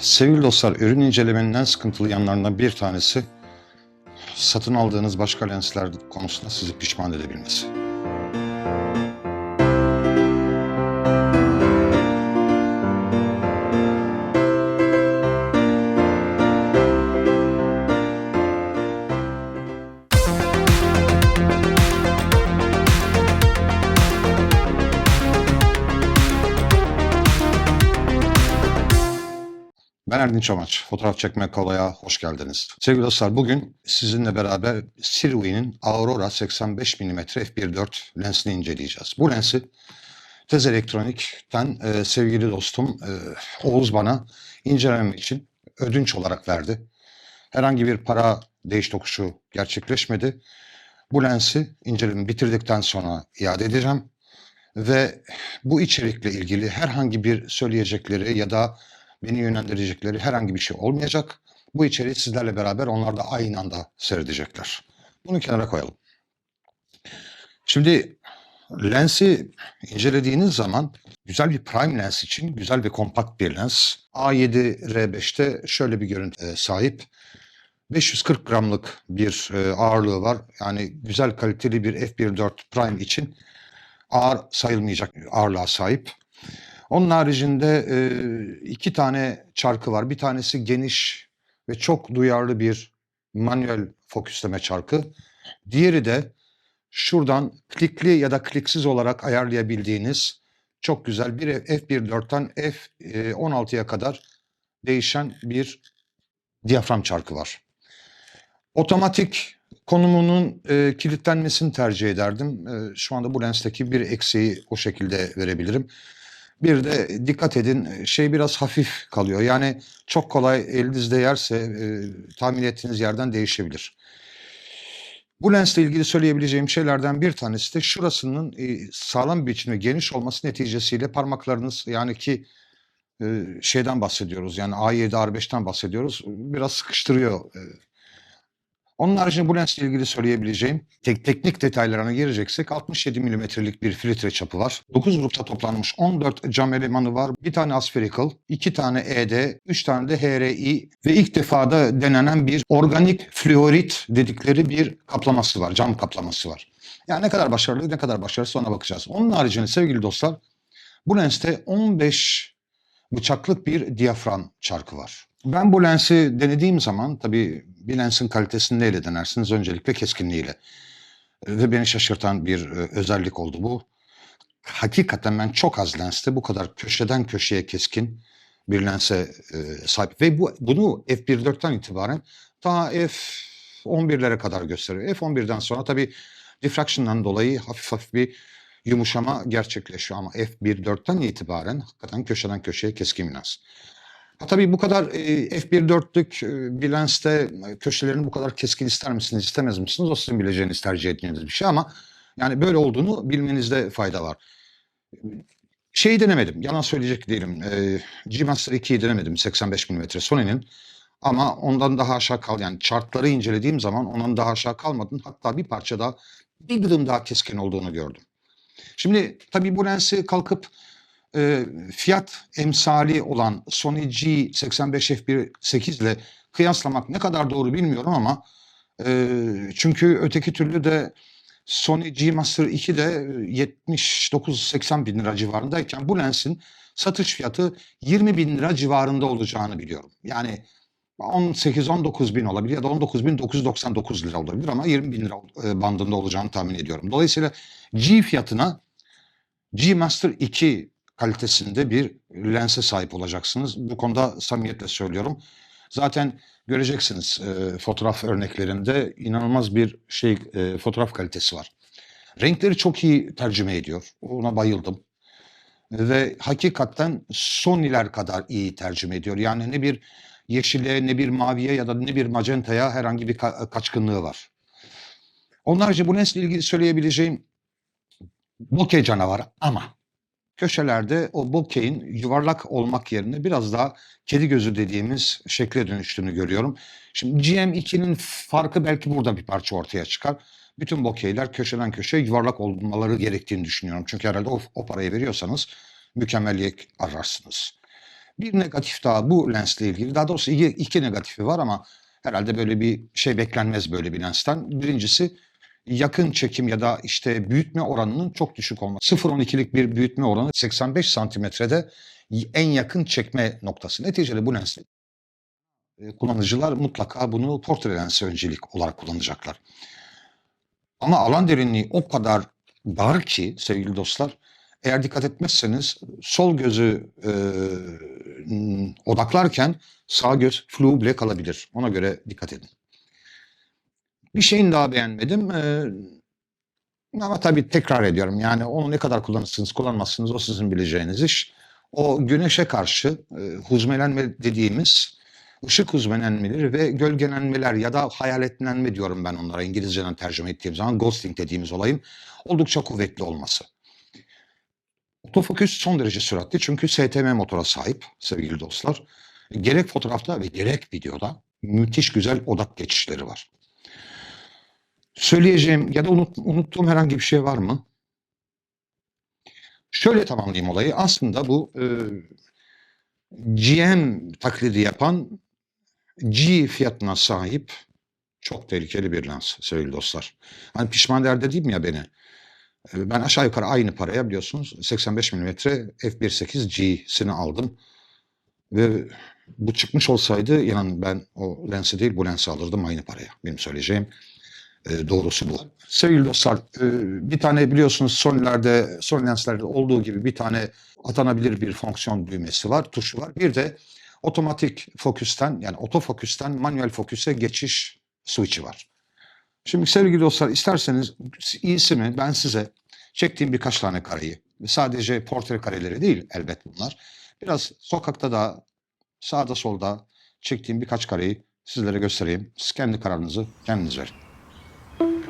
Sevgili dostlar, ürün incelemenin en sıkıntılı yanlarından bir tanesi satın aldığınız başka lensler konusunda sizi pişman edebilmesi. Ben Erdinç Çamaç. Fotoğraf çekmek kolaya hoş geldiniz. Sevgili dostlar bugün sizinle beraber Sirwi'nin Aurora 85 mm f1.4 lensini inceleyeceğiz. Bu lensi Tez Elektronik'ten e, sevgili dostum e, Oğuz bana incelemem için ödünç olarak verdi. Herhangi bir para değiş tokuşu gerçekleşmedi. Bu lensi incelemi bitirdikten sonra iade edeceğim. Ve bu içerikle ilgili herhangi bir söyleyecekleri ya da beni yönlendirecekleri herhangi bir şey olmayacak. Bu içeriği sizlerle beraber onlar da aynı anda seyredecekler. Bunu kenara koyalım. Şimdi lensi incelediğiniz zaman güzel bir prime lens için güzel ve kompakt bir lens. A7R5'te şöyle bir görüntü e, sahip. 540 gramlık bir e, ağırlığı var. Yani güzel kaliteli bir f1.4 prime için ağır sayılmayacak ağırlığa sahip. Onun haricinde e, iki tane çarkı var. Bir tanesi geniş ve çok duyarlı bir manuel fokusleme çarkı. Diğeri de şuradan klikli ya da kliksiz olarak ayarlayabildiğiniz çok güzel bir F1.4'ten F16'ya kadar değişen bir diyafram çarkı var. Otomatik konumunun e, kilitlenmesini tercih ederdim. E, şu anda bu lensteki bir eksiği o şekilde verebilirim. Bir de dikkat edin şey biraz hafif kalıyor. Yani çok kolay elinizde yerse e, tahmin ettiğiniz yerden değişebilir. Bu lensle ilgili söyleyebileceğim şeylerden bir tanesi de şurasının e, sağlam bir biçimde geniş olması neticesiyle parmaklarınız yani ki e, şeyden bahsediyoruz yani A7 R5'ten bahsediyoruz biraz sıkıştırıyor e, onun haricinde bu lensle ilgili söyleyebileceğim tek teknik detaylarına gireceksek 67 milimetrelik bir filtre çapı var. 9 grupta toplanmış 14 cam elemanı var. Bir tane aspherical, 2 tane ED, 3 tane de HRI ve ilk defada denenen bir organik fluorit dedikleri bir kaplaması var. Cam kaplaması var. Yani ne kadar başarılı ne kadar başarısız ona bakacağız. Onun haricinde sevgili dostlar bu lenste 15 bıçaklık bir diyafram çarkı var. Ben bu lensi denediğim zaman tabii bir lensin kalitesini neyle denersiniz? Öncelikle keskinliğiyle. Ve beni şaşırtan bir e, özellik oldu bu. Hakikaten ben çok az lenste bu kadar köşeden köşeye keskin bir lense e, sahip. Ve bu, bunu f1.4'ten itibaren daha f11'lere kadar gösteriyor. f11'den sonra tabii diffraction'dan dolayı hafif hafif bir yumuşama gerçekleşiyor. Ama f1.4'ten itibaren hakikaten köşeden köşeye keskin bir lens. Ha, tabii bu kadar e, f1.4'lük e, bir lenste köşelerini bu kadar keskin ister misiniz, istemez misiniz? O sizin bileceğiniz, tercih ettiğiniz bir şey ama yani böyle olduğunu bilmenizde fayda var. Şeyi denemedim, yalan söyleyecek değilim. E, G-Master 2'yi denemedim 85 mm Sony'nin. Ama ondan daha aşağı kal yani chartları incelediğim zaman ondan daha aşağı kalmadın. Hatta bir parça daha bir gıdım daha keskin olduğunu gördüm. Şimdi tabii bu lensi kalkıp e, fiyat emsali olan Sony G85F1.8 ile kıyaslamak ne kadar doğru bilmiyorum ama e, çünkü öteki türlü de Sony G Master 2 de 79-80 bin lira civarındayken bu lensin satış fiyatı 20 bin lira civarında olacağını biliyorum. Yani 18-19 bin olabilir ya da 19 bin 999 lira olabilir ama 20 bin lira bandında olacağını tahmin ediyorum. Dolayısıyla G fiyatına G Master 2 kalitesinde bir lense sahip olacaksınız. Bu konuda samimiyetle söylüyorum. Zaten göreceksiniz e, fotoğraf örneklerinde inanılmaz bir şey e, fotoğraf kalitesi var. Renkleri çok iyi tercüme ediyor. Ona bayıldım. Ve hakikaten Sony'ler kadar iyi tercüme ediyor. Yani ne bir yeşile, ne bir maviye ya da ne bir magentaya herhangi bir ka- kaçkınlığı var. Onlarca bu lensle ilgili söyleyebileceğim bokeh canavarı ama köşelerde o bokeyin yuvarlak olmak yerine biraz daha kedi gözü dediğimiz şekle dönüştüğünü görüyorum. Şimdi GM2'nin farkı belki burada bir parça ortaya çıkar. Bütün bokeyler köşeden köşeye yuvarlak olmaları gerektiğini düşünüyorum. Çünkü herhalde o, o parayı veriyorsanız mükemmeliyet ararsınız. Bir negatif daha bu lensle ilgili. Daha doğrusu iki, iki negatifi var ama herhalde böyle bir şey beklenmez böyle bir lensten. Birincisi yakın çekim ya da işte büyütme oranının çok düşük olması. 0.12'lik bir büyütme oranı 85 santimetrede en yakın çekme noktası. Neticede bu lensle e, kullanıcılar mutlaka bunu portre lensi öncelik olarak kullanacaklar. Ama alan derinliği o kadar dar ki sevgili dostlar, eğer dikkat etmezseniz sol gözü e, odaklarken sağ göz flu bile kalabilir. Ona göre dikkat edin. Bir şeyin daha beğenmedim. e, ama tabii tekrar ediyorum yani onu ne kadar kullanırsınız kullanmazsınız o sizin bileceğiniz iş. O güneşe karşı e, huzmelenme dediğimiz ışık huzmelenmeleri ve gölgelenmeler ya da hayaletlenme diyorum ben onlara İngilizceden tercüme ettiğim zaman ghosting dediğimiz olayın oldukça kuvvetli olması. Otofokus son derece süratli çünkü STM motora sahip sevgili dostlar. Gerek fotoğrafta ve gerek videoda müthiş güzel odak geçişleri var. Söyleyeceğim ya da unut- unuttuğum herhangi bir şey var mı? Şöyle tamamlayayım olayı. Aslında bu e, GM taklidi yapan G fiyatına sahip çok tehlikeli bir lens sevgili dostlar. Hani pişman der dedim ya beni. E, Ben aşağı yukarı aynı paraya biliyorsunuz 85 mm f1.8 G'sini aldım. Ve bu çıkmış olsaydı yani ben o lensi değil bu lensi alırdım aynı paraya. Benim söyleyeceğim e, doğrusu bu. Sevgili dostlar e, bir tane biliyorsunuz Sony'lerde, Sony lenslerde olduğu gibi bir tane atanabilir bir fonksiyon düğmesi var, tuşu var. Bir de otomatik fokusten yani otofoküsten manuel foküse geçiş switch'i var. Şimdi sevgili dostlar isterseniz iyisi mi ben size çektiğim birkaç tane kareyi sadece portre kareleri değil elbet bunlar. Biraz sokakta da sağda solda çektiğim birkaç kareyi sizlere göstereyim. Siz kendi kararınızı kendiniz verin. Thank you.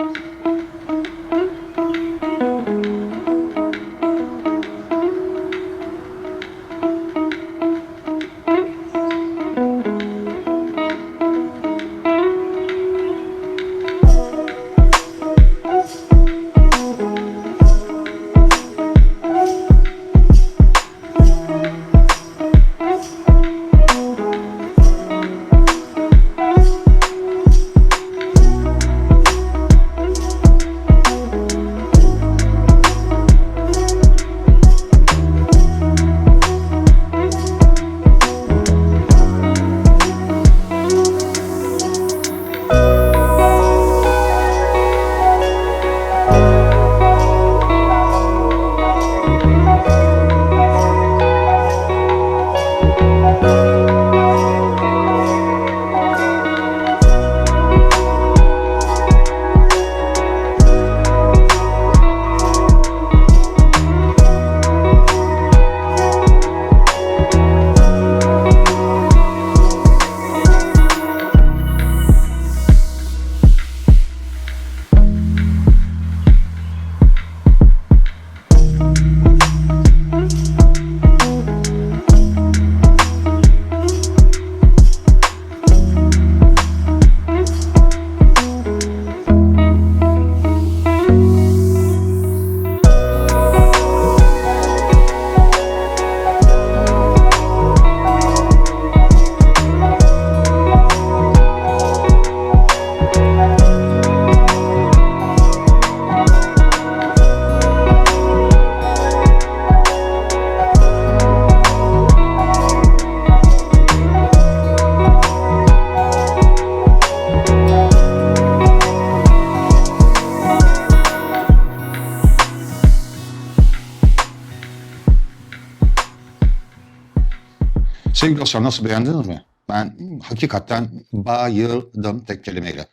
Sevgili dostlar nasıl beğendiniz mi? Ben hakikaten bayıldım tek kelimeyle.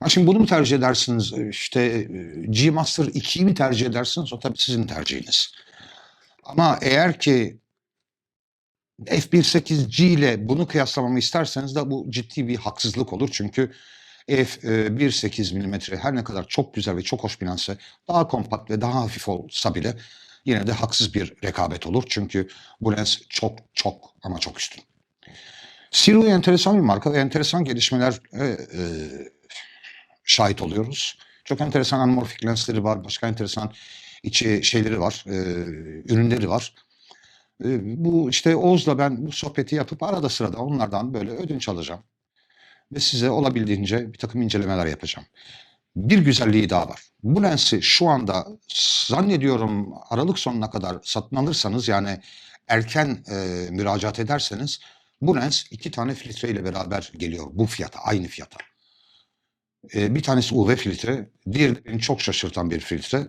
Ha şimdi bunu mu tercih edersiniz? İşte e, G Master 2'yi mi tercih edersiniz? O tabii sizin tercihiniz. Ama eğer ki F1.8G ile bunu kıyaslamamı isterseniz de bu ciddi bir haksızlık olur. Çünkü F1.8 mm her ne kadar çok güzel ve çok hoş bir lense daha kompakt ve daha hafif olsa bile yine de haksız bir rekabet olur. Çünkü bu lens çok çok ama çok üstün. Sirui enteresan bir marka ve enteresan gelişmeler e, e, şahit oluyoruz. Çok enteresan anamorfik lensleri var, başka enteresan içi şeyleri var, e, ürünleri var. E, bu işte Oğuz'la ben bu sohbeti yapıp arada sırada onlardan böyle ödünç alacağım. Ve size olabildiğince bir takım incelemeler yapacağım. Bir güzelliği daha var. Bu lensi şu anda zannediyorum Aralık sonuna kadar satın alırsanız yani erken e, müracaat ederseniz bu lens iki tane filtre ile beraber geliyor bu fiyata, aynı fiyata. E, bir tanesi UV filtre, diğeri beni çok şaşırtan bir filtre.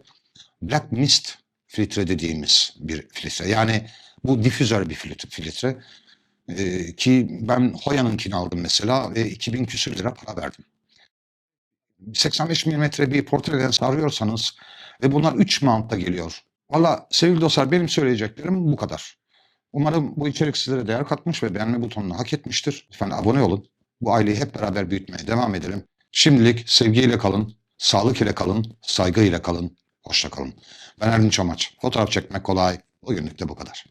Black Mist filtre dediğimiz bir filtre. Yani bu difüzör bir filtre. E, ki ben Hoya'nınkini aldım mesela ve 2000 küsür lira para verdim. 85 mm bir portre lens arıyorsanız ve bunlar 3 mountta geliyor. Valla sevgili dostlar benim söyleyeceklerim bu kadar. Umarım bu içerik sizlere değer katmış ve beğenme butonunu hak etmiştir. Lütfen abone olun. Bu aileyi hep beraber büyütmeye devam edelim. Şimdilik sevgiyle kalın, sağlık ile kalın, saygı ile kalın, hoşça kalın. Ben Erdinç Amaç. Fotoğraf çekmek kolay. Bugünlük de bu kadar.